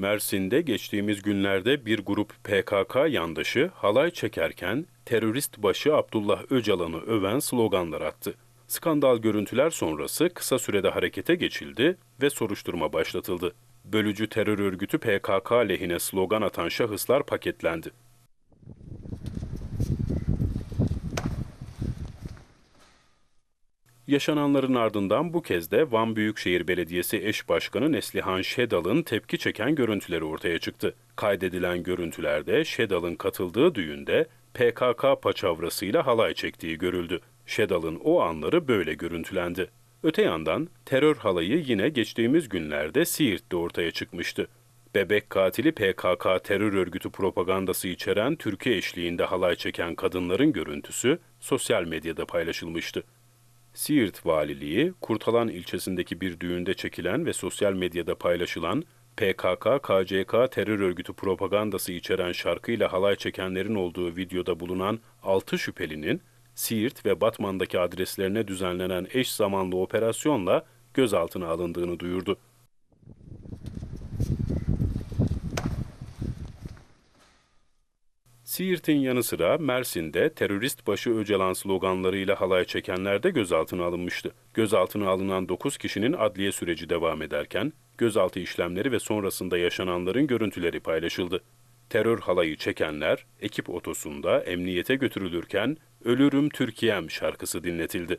Mersin'de geçtiğimiz günlerde bir grup PKK yandaşı halay çekerken terörist başı Abdullah Öcalan'ı öven sloganlar attı. Skandal görüntüler sonrası kısa sürede harekete geçildi ve soruşturma başlatıldı. Bölücü terör örgütü PKK lehine slogan atan şahıslar paketlendi. Yaşananların ardından bu kez de Van Büyükşehir Belediyesi eş başkanı Neslihan Şedal'ın tepki çeken görüntüleri ortaya çıktı. Kaydedilen görüntülerde Şedal'ın katıldığı düğünde PKK paçavrasıyla halay çektiği görüldü. Şedal'ın o anları böyle görüntülendi. Öte yandan terör halayı yine geçtiğimiz günlerde Siirt'te ortaya çıkmıştı. Bebek katili PKK terör örgütü propagandası içeren Türkiye eşliğinde halay çeken kadınların görüntüsü sosyal medyada paylaşılmıştı. Siirt Valiliği, Kurtalan ilçesindeki bir düğünde çekilen ve sosyal medyada paylaşılan PKK-KCK terör örgütü propagandası içeren şarkıyla halay çekenlerin olduğu videoda bulunan 6 şüphelinin Siirt ve Batman'daki adreslerine düzenlenen eş zamanlı operasyonla gözaltına alındığını duyurdu. Siirt'in yanı sıra Mersin'de terörist başı Öcalan sloganlarıyla halay çekenler de gözaltına alınmıştı. Gözaltına alınan 9 kişinin adliye süreci devam ederken gözaltı işlemleri ve sonrasında yaşananların görüntüleri paylaşıldı. Terör halayı çekenler ekip otosunda emniyete götürülürken Ölürüm Türkiye'm şarkısı dinletildi.